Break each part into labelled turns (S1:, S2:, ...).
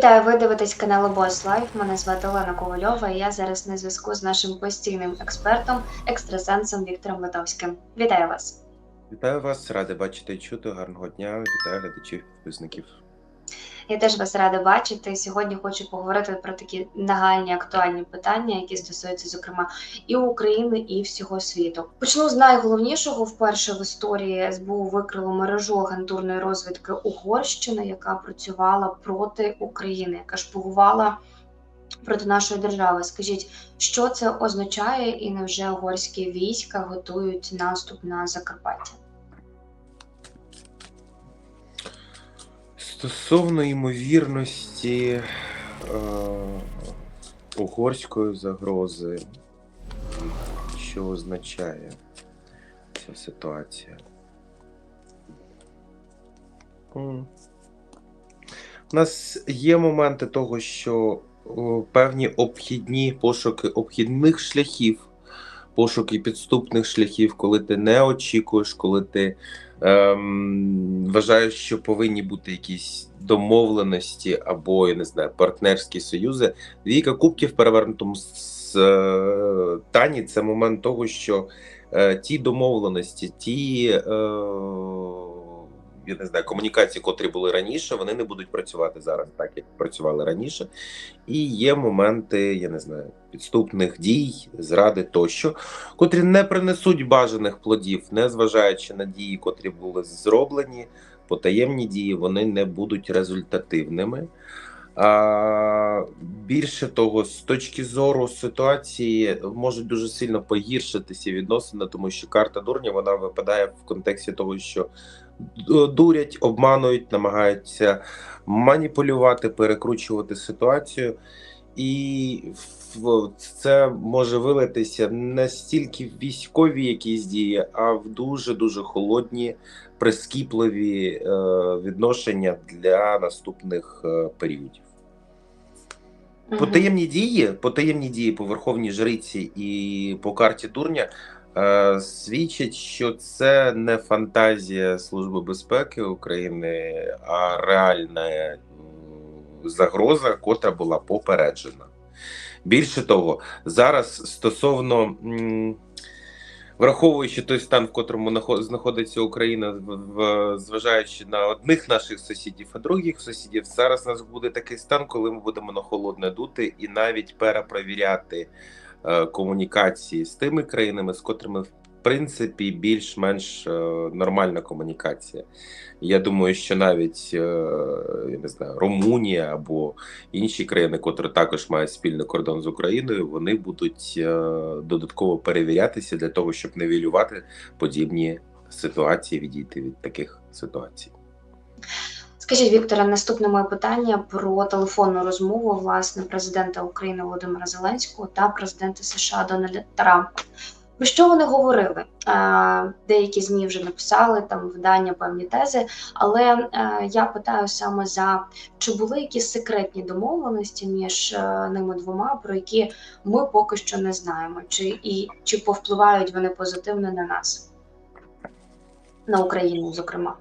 S1: Вітаю, ви дивитесь канал Boss Life. Мене звати Олена Ковальова, і я зараз на зв'язку з нашим постійним експертом, екстрасенсом Віктором Литовським. Вітаю вас!
S2: Вітаю вас, радий бачити і чути. Гарного дня. Вітаю глядачів, підписників.
S1: Я теж вас рада бачити. Сьогодні хочу поговорити про такі нагальні актуальні питання, які стосуються, зокрема, і України, і всього світу. Почну з найголовнішого. Вперше в історії СБУ викрило мережу агентурної розвідки Угорщини, яка працювала проти України, яка шпигувала проти нашої держави. Скажіть, що це означає, і невже угорські війська готують наступ на Закарпаття?
S2: Стосовно ймовірності е, угорської загрози, що означає ця ситуація? М. У нас є моменти того, що о, певні обхідні пошуки обхідних шляхів, пошуки підступних шляхів, коли ти не очікуєш, коли ти ем, Вважаю, що повинні бути якісь домовленості або я не знаю, партнерські союзи. Війка кубків в перевернутому з е, тані це момент того, що е, ті домовленості, ті. Е, я не знаю, комунікації, котрі були раніше, вони не будуть працювати зараз так, як працювали раніше. І є моменти, я не знаю, підступних дій, зради тощо, котрі не принесуть бажаних плодів, незважаючи на дії, котрі були зроблені, потаємні дії, вони не будуть результативними. А, більше того, з точки зору ситуації можуть дуже сильно погіршитися відносини, тому що карта дурня вона випадає в контексті того, що дурять, обманують, намагаються маніпулювати, перекручувати ситуацію, і це може вилитися не стільки в військові якісь дії, а в дуже дуже холодні, прискіпливі е, відношення для наступних е, періодів. Потаємні дії, потаємні дії по Верховній Жриці і по карті Дурня е, свідчать, що це не фантазія Служби безпеки України, а реальна загроза, котра була попереджена. Більше того, зараз стосовно. Враховуючи той стан, в котрому знаходиться Україна, в- зважаючи на одних наших сусідів, а других сусідів, зараз у нас буде такий стан, коли ми будемо на холодне дути і навіть перепровіряти комунікації з тими країнами, з котрими в принципі більш-менш е, нормальна комунікація. Я думаю, що навіть е, я не знаю, Румунія або інші країни, котрі також мають спільний кордон з Україною, вони будуть е, додатково перевірятися для того, щоб невілювати подібні ситуації, відійти від таких ситуацій.
S1: Скажіть, Вікторе, наступне моє питання про телефонну розмову власне президента України Володимира Зеленського та президента США Дональда Трампа. Про що вони говорили? Е, Деякі змі вже написали там видання певні тези, але е, я питаю саме за чи були якісь секретні домовленості між е, ними двома, про які ми поки що не знаємо, чи і чи повпливають вони позитивно на нас, на Україну, зокрема.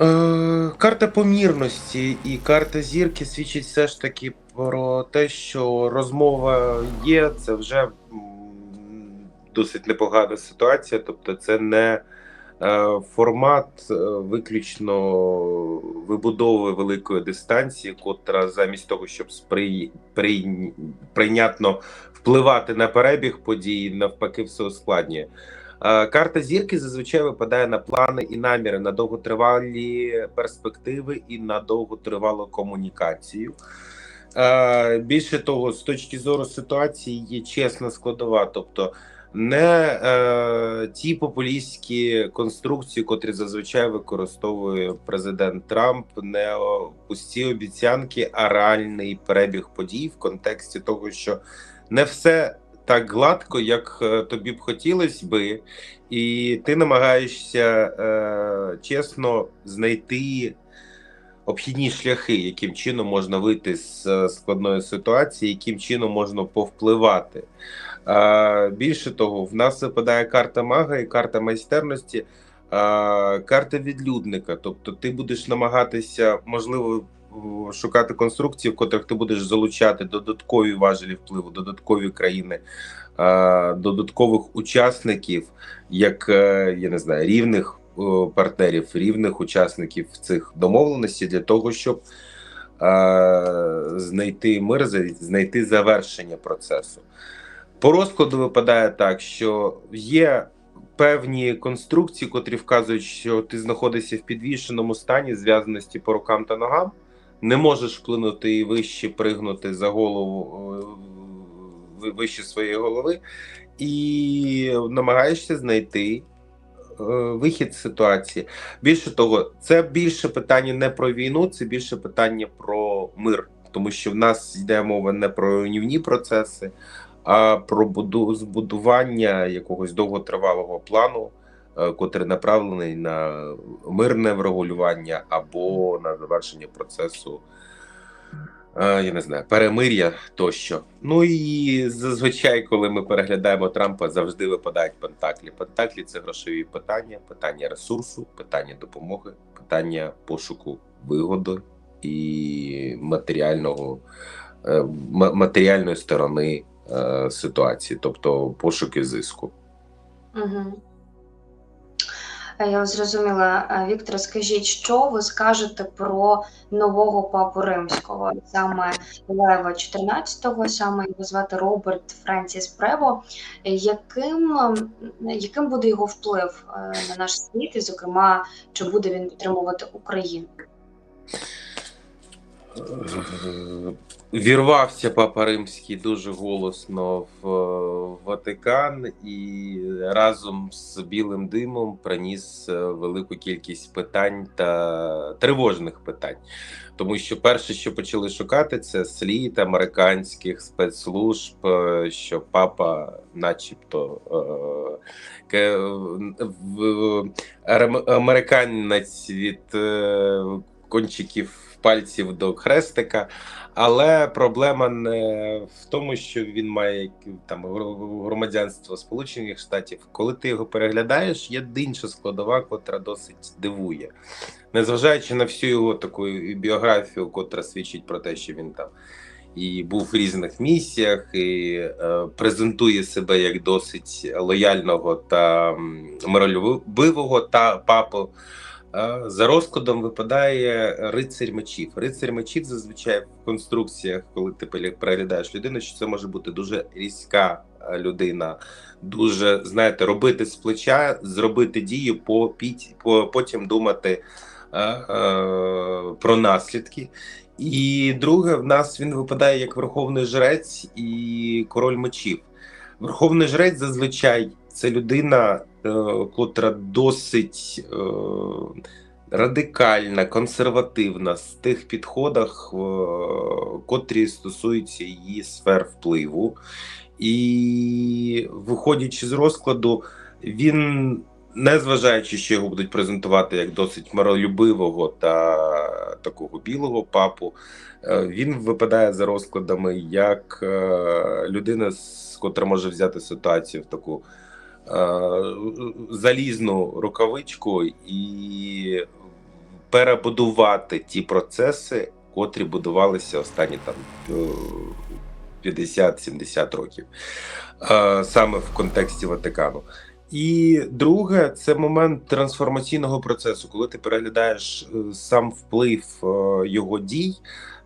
S2: Е, карта помірності і карта зірки свідчить все ж таки про те, що розмова є. Це вже досить непогана ситуація. Тобто, це не е, формат е, виключно вибудови великої дистанції, котра замість того, щоб сприй, прийнятно впливати на перебіг подій, навпаки, все ускладнює. Е, Карта зірки зазвичай випадає на плани і наміри на довготривалі перспективи і на довготривалу комунікацію. Е, Більше того, з точки зору ситуації є чесна складова, тобто не е, ті популістські конструкції, котрі зазвичай використовує президент Трамп, не пусті обіцянки, а реальний перебіг подій в контексті того, що не все так гладко, як е, тобі б хотілося би, і ти намагаєшся е, чесно знайти обхідні шляхи, яким чином можна вийти з е, складної ситуації, яким чином можна повпливати. Е, Більше того, в нас випадає карта мага і карта майстерності, карта відлюдника. Тобто, ти будеш намагатися, можливо, шукати конструкції, в котрих ти будеш залучати додаткові важелі впливу, додаткові країни, е, додаткових учасників, як е, я не знаю, рівних е, партнерів, рівних учасників цих домовленостей для того, щоб знайти мир, знайти завершення процесу. По розкладу випадає так, що є певні конструкції, котрі вказують, що ти знаходишся в підвішеному стані зв'язаності по рукам та ногам, не можеш вплинути і вище пригнути за голову е, вище своєї голови, і намагаєшся знайти е, вихід з ситуації. Більше того, це більше питання не про війну, це більше питання про мир, тому що в нас йде мова не про руйнівні процеси, а про збудування якогось довготривалого плану, котрий направлений на мирне врегулювання або на завершення процесу. е, Я не знаю, перемир'я тощо. Ну і зазвичай, коли ми переглядаємо Трампа, завжди випадають пентаклі. Пентаклі це грошові питання, питання ресурсу, питання допомоги, питання пошуку вигоди і матеріального е, матеріальної сторони е, ситуації, тобто пошуки зиску.
S1: Угу. Я зрозуміла. Е, Віктор, скажіть, що ви скажете про нового папу римського, саме Лева 14-го, саме його звати Роберт Френсіс Прево. Яким, яким буде його вплив е, на наш світ, і, зокрема, чи буде він підтримувати Україну?
S2: Вірвався Папа Римський дуже голосно в е, Ватикан і разом з білим димом приніс е, велику кількість питань та тривожних питань. Тому що перше, що почали шукати, це слід американських спецслужб, е, що папа, начебто, в- американець від кончиків пальців до хрестика. Але проблема не в тому, що він має там громадянство Сполучених Штатів. Коли ти його переглядаєш, є інша складова, котра досить дивує, незважаючи на всю його таку біографію, котра свідчить про те, що він там і був в різних місіях, і е, презентує себе як досить лояльного та миролюбивого та папу. За розкладом випадає рицарь мечів. Рицарь мечів зазвичай в конструкціях, коли ти переглядаєш людину, що це може бути дуже різка е, людина, дуже знаєте, робити з плеча, зробити дію, потім думати е, е, про наслідки. І друге, в нас він випадає як верховний жрець і король мечів. Верховний жрець зазвичай це людина, котра досить е, радикальна, консервативна в тих підходах, е, котрі стосуються її сфер впливу. І виходячи з розкладу, він, незважаючи, що його будуть презентувати як досить миролюбивого та такого білого папу, е, він випадає за розкладами як е, людина, з- котра може взяти ситуацію в таку е, залізну рукавичку і перебудувати ті процеси, котрі будувалися останні там е, 50-70 років, е, саме в контексті Ватикану. І друге, це момент трансформаційного процесу, коли ти переглядаєш е, сам вплив е, його дій.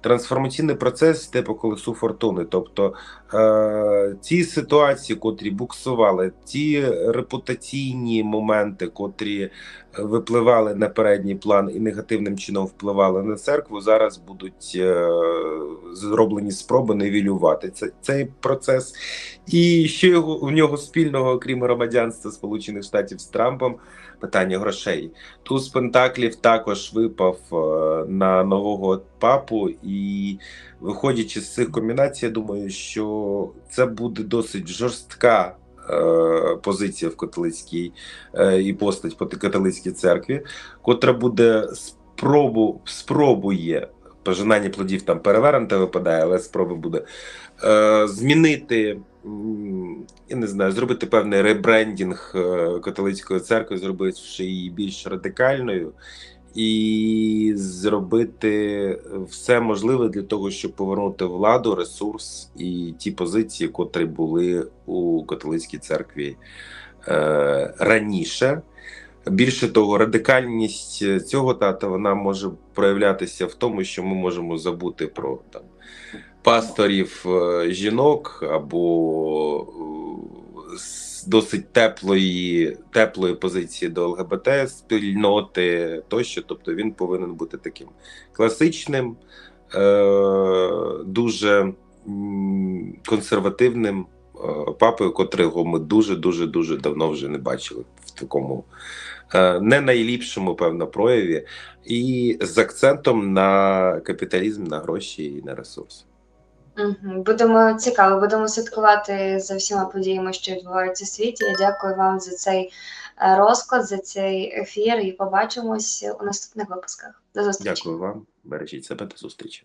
S2: Трансформаційний процес йде по колесу фортуни. Тобто е, ті ситуації, котрі буксували, ті репутаційні моменти, котрі випливали на передній план і негативним чином впливали на церкву, зараз будуть е, зроблені спроби нивелювати це, цей процес. І що його в нього спільного, окрім громадянства Сполучених Штатів з Трампом, питання грошей. Туз Пентаклів також випав е, на нового папу, і виходячи з цих комбінацій, я думаю, що це буде досить жорстка. е, Позиція в католицькій е, і постать по католицькій церкві, котра буде спробу, спробує пожинання плодів там перевернуте випадає, але спроба буде е, змінити. Я не знаю, зробити певний ребрендінг е, католицької церкви, зробивши її більш радикальною, і зробити все можливе для того, щоб повернути владу, ресурс і ті позиції, котрі були у католицькій церкві е, раніше. Більше того, радикальність цього тата вона може проявлятися в тому, що ми можемо забути про там пасторів е, жінок або з досить теплої, теплої позиції до ЛГБТ спільноти тощо. Тобто він повинен бути таким класичним, е, дуже консервативним е, папою, котрого ми дуже дуже дуже давно вже не бачили в такому е, не найліпшому певно прояві, і з акцентом на капіталізм, на гроші і на ресурси.
S1: Будемо цікаво, будемо слідкувати за всіма подіями, що відбуваються в світі. Я дякую вам за цей е, розклад, за цей ефір, і побачимось у наступних випусках. До зустрічі.
S2: Дякую вам, бережіть себе до зустрічі.